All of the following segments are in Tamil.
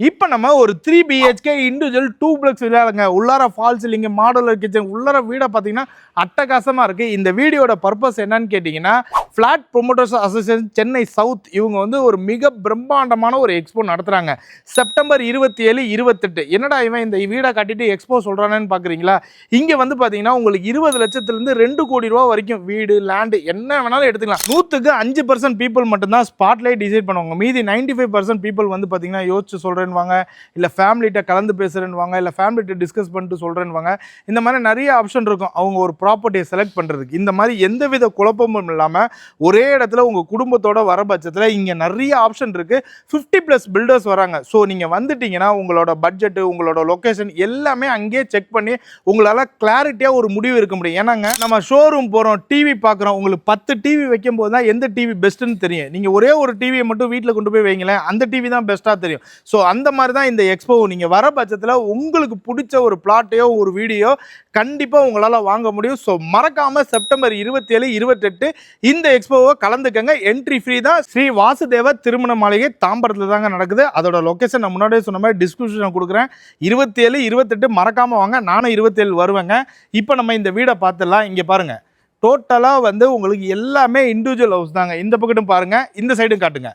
இப்போ நம்ம ஒரு three BHK individual duplex விளையாடுங்க. உள்ளார ஃபால்ஸ் இல்லைங்க மாடலர் கிச்சன் உள்ளார வீடை பார்த்தீங்கன்னா அட்டகாசமாக இருக்குது இந்த வீடியோட பர்பஸ் என்னன்னு கேட்டிங்கன்னா flat promoters association Chennai south இவங்க வந்து ஒரு மிக பிரம்மாண்டமான ஒரு எக்ஸ்போ நடத்துகிறாங்க செப்டம்பர் இருபத்தி ஏழு இருபத்தெட்டு. என்னடா இவன் இந்த வீடை கட்டிட்டு எக்ஸ்போ சொல்கிறானேன்னு பார்க்குறீங்களா இங்கே வந்து பார்த்தீங்கன்னா உங்களுக்கு இருபது லட்சத்துலேருந்து ரெண்டு கோடி ரூபா வரைக்கும் வீடு லேண்டு என்ன வேணாலும் எடுத்துக்கலாம். நூற்றுக்கு அஞ்சு பர்சன்ட் பீப்புள் மட்டும்தான் ஸ்பாட்லைட் டிசைட் பண்ணுவாங்க. மீதி நைன்டி ஃபைவ் பர்சன்ட் பீப்புள் வந்து பார்த்தீங்கன்னா யோசிச்சு சொல்கிறேன்வாங்க இல்லை ஃபேமிலிகிட்ட கலந்து பேசுகிறேன்வாங்க இல்லை ஃபேமிலிகிட்ட டிஸ்கஸ் பண்ணிட்டு சொல்கிறேன்வாங்க இந்த மாதிரி நிறைய ஆப்ஷன் இருக்கும். அவங்க ஒரு ப்ராப்பர்ட்டியை செலக்ட் பண்ணுறதுக்கு இந்த மாதிரி எந்தவித குழப்பமும் இல்லாமல் ஒரே இடத்துல உங்கள் குடும்பத்தோட வர பட்சத்தில் இங்கே நிறைய ஆப்ஷன் இருக்குது ஃபிஃப்டி ப்ளஸ் பில்டர்ஸ் வராங்க. ஸோ நீங்கள் வந்துட்டீங்கன்னா உங்களோட பட்ஜெட்டு உங்களோட லொக்கேஷன் எல்லாமே அங்கேயே செக் பண்ணி உங்களால் கிளாரிட்டியாக ஒரு முடிவு இருக்க முடியும். ஏன்னாங்க நம்ம ஷோரூம் போகிறோம் டிவி பார்க்குறோம். உங்களுக்கு பத்து டிவி வைக்கும் போது தான் எந்த டிவி பெஸ்ட்டுன்னு தெரியும். நீங்கள் ஒரே ஒரு டிவியை மட்டும் வீட்டில் கொண்டு போய் வைங்களேன் அந்த டிவி தான் பெஸ்ட்டாக தெரியும். ஸோ அந்த மாதிரி தான் இந்த எக்ஸ்போ நீங்கள் வர பட்சத்தில் உங்களுக்கு பிடிச்ச ஒரு பிளாட்டையோ ஒரு வீடியோ கண்டிப்பாக உங்களால் வாங்க முடியும். ஸோ மறக்காமல் செப்டம்பர் இருபத்தேழு இருபத்தெட்டு இந்த எக்ஸ்போவை கலந்துக்கங்க. என்ட்ரி ஃப்ரீ தான். ஸ்ரீ வாசுதேவ திருமண மாளிகை தாம்பரத்தில் தாங்க நடக்குது. அதோட லொக்கேஷன் நான் முன்னாடியே சொன்ன மாதிரி டிஸ்கிரிப்ஷன் கொடுக்குறேன். இருபத்தேழு இருபத்தெட்டு மறக்காமல் வாங்க. நானும் இருபத்தேழு வருவேங்க. இப்போ நம்ம இந்த வீடை பார்த்துடலாம். இங்கே பாருங்கள் டோட்டலாக வந்து உங்களுக்கு எல்லாமே இண்டிவிஜுவல் ஹவுஸ் தாங்க. இந்த பக்கட்டும் பாருங்கள் இந்த சைடும் காட்டுங்க.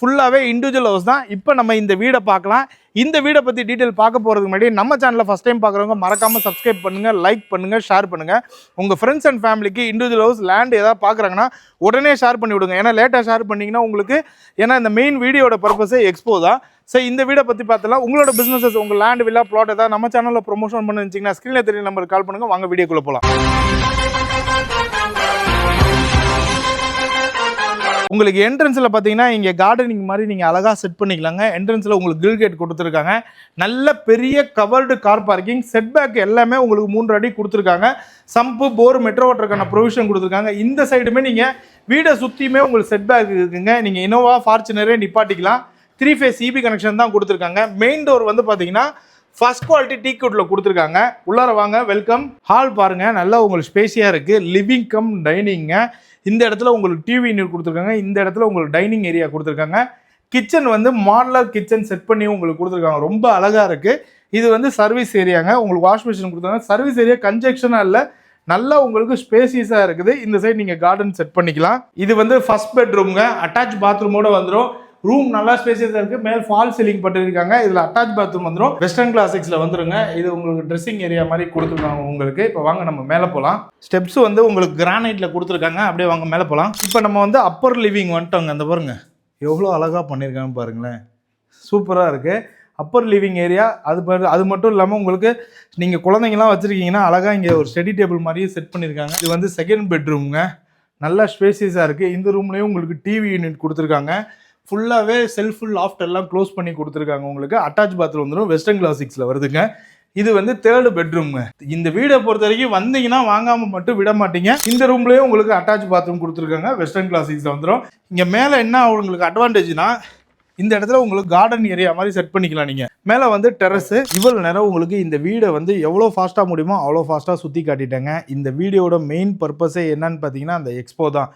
ஃபுல்லாகவே இண்டிவிஜுவல் ஹவுஸ் தான். இப்போ நம்ம இந்த வீடை பார்க்கலாம். இந்த வீடை பற்றி டீட்டெயில் பார்க்க போகிறதுக்கு முன்னாடி நம்ம சேனலில் ஃபஸ்ட் டைம் பார்க்குறவங்க மறக்காமல் சப்ஸ்கிரைப் பண்ணுங்கள் லைக் பண்ணுங்கள் ஷேர் பண்ணுங்கள் உங்கள் ஃப்ரெண்ட்ஸ் அண்ட் ஃபேமிலிக்கு இண்டிவிஜுவல் ஹவுஸ் லேண்ட் ஏதாவது பார்க்குறாங்கன்னா உடனே ஷேர் பண்ணி விடுங்க. ஏன்னா லேட்டாக ஷேர் பண்ணிங்கன்னா உங்களுக்கு ஏன்னா இந்த மெயின் வீடியோட பர்பஸே எக்ஸ்போ தான். ஸோ இந்த வீடை பற்றி பார்த்தலாம் உங்களோட பிஸ்னஸஸ் உங்கள் லேண்ட் வில்லா பிளாட் ஏதாவது நம்ம சேனலில் ப்ரொமோஷன் பண்ணி வச்சிங்கன்னா ஸ்க்ரீனில் தெரிய நம்பருக்கு கால் பண்ணுங்கள் வாங்க வீடியோக்குள்ளே போகலாம் உங்களுக்கு என்ட்ரன்ஸில் பார்த்தீங்கன்னா இங்கே கார்டனிங் மாதிரி நீங்கள் அழகாக செட் பண்ணிக்கலாங்க. என்ட்ரன்ஸில் உங்களுக்கு கில் கேட் கொடுத்துருக்காங்க. நல்ல பெரிய கவர்டு கார் பார்க்கிங் செட்பேக் எல்லாமே உங்களுக்கு மூன்று அடி கொடுத்துருக்காங்க. சம்பு போர் மெட்ரோ வாட்டருக்கான ப்ரொவிஷன் கொடுத்துருக்காங்க. இந்த சைடுமே நீங்கள் வீடை சுற்றியுமே உங்களுக்கு செட்பேக் இருக்குங்க. நீங்கள் இனோவா ஃபார்ச்சுனரே நிப்பாட்டிக்கலாம். த்ரீ ஃபேஸ் இபி கனெக்ஷன் தான் கொடுத்துருக்காங்க. மெயின் டோர் வந்து பார்த்தீங்கன்னா ஃபர்ஸ்ட் குவாலிட்டி டீ குட்டில் கொடுத்துருக்காங்க. உள்ளார வாங்க வெல்கம் ஹால் பாருங்க நல்லா உங்களுக்கு ஸ்பேஸியாக இருக்குது லிவிங் கம் டைனிங்க இந்த இடத்துல உங்களுக்கு டிவி நீர் கொடுத்துருக்காங்க. இந்த இடத்துல உங்களுக்கு டைனிங் ஏரியா கொடுத்துருக்காங்க. கிச்சன் வந்து மாடலர் கிச்சன் செட் பண்ணி உங்களுக்கு கொடுத்துருக்காங்க. ரொம்ப அழகாக இருக்குது இது வந்து சர்வீஸ் ஏரியாங்க உங்களுக்கு வாஷ் மிஷின் கொடுத்துருக்காங்க. சர்வீஸ் ஏரியா கன்ஜெக்ஷனாக இல்லை. நல்லா உங்களுக்கு ஸ்பேசியஸாக இருக்குது. இந்த சைடு நீங்கள் கார்டன் செட் பண்ணிக்கலாம். இது வந்து ஃபஸ்ட் பெட்ரூம்ங்க அட்டாச் பாத்ரூமோடு வந்துடும் ரூம் நல்லா ஸ்பேசியஸாக இருக்குது மேல் ஃபால் சீலிங் பட்டிருக்காங்க. இதில் அட்டாச் பாத்ரூம் வந்துடும் வெஸ்டர்ன் கிளாசிக்ஸில் வந்துருங்க. இது உங்களுக்கு ட்ரெஸ்ஸிங் ஏரியா மாதிரி கொடுத்துருக்காங்க உங்களுக்கு. இப்போ வாங்க நம்ம மேலே போகலாம் ஸ்டெப்ஸ் வந்து உங்களுக்கு கிரானைட்டில் கொடுத்துருக்காங்க. அப்படியே வாங்க மேலே போகலாம் இப்போ நம்ம வந்து அப்பர் லிவிங் வந்துட்டோங்க. அந்த பாருங்க. எவ்வளோ அழகாக பண்ணியிருக்காங்க பாருங்களேன். சூப்பராக இருக்குது அப்பர் லிவிங் ஏரியா அது அது மட்டும் இல்லாமல் உங்களுக்கு நீங்கள் குழந்தைங்களாம் வச்சுருக்கீங்கன்னா அழகாக இங்கே ஒரு ஸ்டடி டேபிள் மாதிரியே செட் பண்ணியிருக்காங்க. இது வந்து செகண்ட் பெட்ரூம்ங்க நல்லா ஸ்பேசியஸாக இருக்குது இந்த ரூம்லேயும் உங்களுக்கு டிவி யூனிட் கொடுத்துருக்காங்க. ஃபுல்லாகவே செல்ஃப் லாஃப்ட் எல்லாம் க்ளோஸ் பண்ணி கொடுத்துருக்காங்க உங்களுக்கு. அட்டாச் பாத்ரூம் வந்துடும் வெஸ்டர்ன் கிளாசிக்ஸில் வருதுங்க. இது வந்து தேர்டு பெட்ரூம்ங்க இந்த வீடை பொறுத்த வரைக்கும் வந்தீங்கன்னா வாங்காமல் மட்டும் விட மாட்டீங்க. இந்த ரூம்லயே உங்களுக்கு அட்டாச் பாத்ரூம் கொடுத்துருக்காங்க. வெஸ்டர்ன் கிளாசிக்ஸ் வந்துடும் இங்கே மேலே என்ன உங்களுக்கு அட்வான்டேஜ்னா இந்த இடத்துல உங்களுக்கு கார்டன் ஏரியா மாதிரி செட் பண்ணிக்கலாம் நீங்கள் மேலே வந்து டெரஸு இவ்வளோ நேரம் உங்களுக்கு இந்த வீடை வந்து எவ்வளோ ஃபாஸ்ட்டாக முடியுமோ அவ்வளோ ஃபாஸ்ட்டாக சுற்றி காட்டிட்டேங்க. இந்த வீடியோட மெயின் பர்பஸே என்னன்னு பார்த்தீங்கன்னா அந்த எக்ஸ்போ தான்.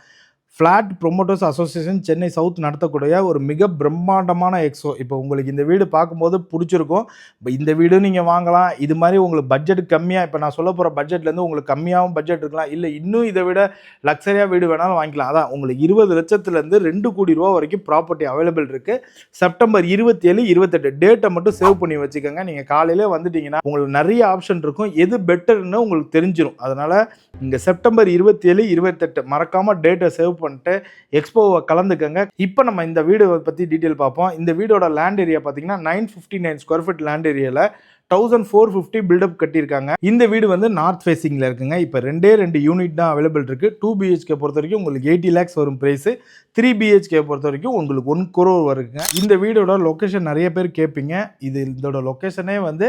Flat promoters association Chennai south நடத்தக்கூடிய ஒரு மிக பிரம்மாண்டமான எக்ஸோ இப்போ உங்களுக்கு இந்த வீடு பார்க்கும்போது பிடிச்சிருக்கும். இப்போ இந்த வீடு நீங்கள் வாங்கலாம். இது மாதிரி உங்களுக்கு பட்ஜெட் கம்மியாக இப்போ நான் சொல்ல போகிற பட்ஜெட்லேருந்து உங்களுக்கு கம்மியாகவும் பட்ஜெட் இருக்கலாம். இல்லை இன்னும் இதை விட லக்ஸரியாக வீடு வேணாலும் வாங்கிக்கலாம். அதான் உங்களுக்கு இருபது லட்சத்துலேருந்து ரெண்டு கோடி ரூபா வரைக்கும் ப்ராப்பர்ட்டி அவைலபிள் இருக்குது செப்டம்பர் இருபத்தேழு இருபத்தெட்டு டேட்டை மட்டும் சேவ் பண்ணி வச்சுக்கோங்க. நீங்கள் காலையிலே வந்துட்டீங்கன்னா உங்களுக்கு நிறைய ஆப்ஷன் இருக்கும். எது பெட்டர்னு உங்களுக்கு தெரிஞ்சிடும் அதனால் இங்கே செப்டம்பர் இருபத்தேழு இருபத்தெட்டு மறக்காமல் டேட்டை சேவ் பண்ணிட்டு எக்ஸ்போவை கலந்துக்கங்க. இப்போ நம்ம இந்த வீடு பற்றி டீட்டெயில் பார்ப்போம். இந்த வீடோட லேண்ட் ஏரியா பார்த்தீங்கன்னா nine fifty nine square feet land ஏரியாவில் thousand four fifty built up கட்டியிருக்காங்க. இந்த வீடு வந்து நார்த் ஃபேஸிங்கில் இருக்குங்க. இப்போ ரெண்டே ரெண்டு யூனிட் தான் அவைலபிள் இருக்குது டூ பிஹெச்கே பொறுத்த வரைக்கும் உங்களுக்கு எயிட்டி லேக்ஸ் வரும் ப்ரைஸு த்ரீ பிஹெச்கே பொறுத்த வரைக்கும் உங்களுக்கு ஒன் குரோர் வருங்க. இந்த வீடோட லொக்கேஷன் நிறைய பேர் கேட்பீங்க. இது இதோட லொக்கேஷனே வந்து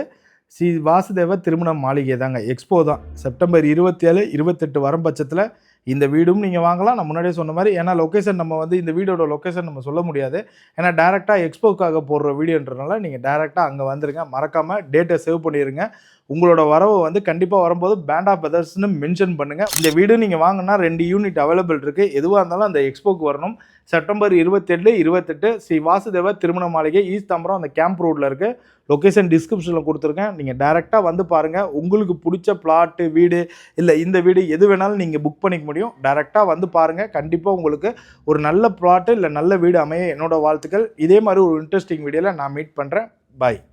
ஸ்ரீ வாசுதேவ திருமண மாளிகை தாங்க. எக்ஸ்போ தான். செப்டம்பர் இருபத்தி ஏழு இருபத்தெட்டு வரும் பட்சத்தில் இந்த வீடும் நீங்கள் வாங்கலாம். நான் முன்னாடியே சொன்ன மாதிரி ஏன்னா லொக்கேஷன் நம்ம வந்து இந்த வீடோட லொக்கேஷன் நம்ம சொல்ல முடியாது. ஏன்னா டேரெக்டாக எக்ஸ்போக்காக போடுற வீடியோன்றனால நீங்கள் டேரெக்டாக அங்கே வந்துருங்க. மறக்காமல் டேட்டை சேவ் பண்ணிடுங்க உங்களோட வரவு வந்து கண்டிப்பாக வரும்போது பேண்ட் ஆஃப் பெதர்ஸ்னு மென்ஷன் பண்ணுங்கள் இந்த வீடு நீங்கள் வாங்கினா ரெண்டு யூனிட் அவைலபிள் இருக்குது எதுவாக இருந்தாலும் அந்த எக்ஸ்போக்கு வரணும். செப்டம்பர் இருபத்தெட்டு இருபத்தெட்டு ஸ்ரீ வாசுதேவ திருமண மாளிகை ஈஸ்ட் தாம்பரம் அந்த கேம்ப் ரோட்டில் இருக்குது லொக்கேஷன் டிஸ்கிரிப்ஷனில் கொடுத்துருக்கேன். நீங்கள் டேரெக்டாக வந்து பாருங்கள் உங்களுக்கு பிடிச்ச பிளாட்டு வீடு இல்லை இந்த வீடு எது வேணாலும் நீங்கள் புக் பண்ணிக்க முடியும். டேரெக்டாக வந்து பாருங்கள் கண்டிப்பாக உங்களுக்கு ஒரு நல்ல பிளாட்டு இல்லை நல்ல வீடு அமைய என்னோடய வாழ்த்துக்கள். இதே மாதிரி ஒரு இன்ட்ரெஸ்டிங் வீடியோவில் நான் மீட் பண்ணுறேன் பாய்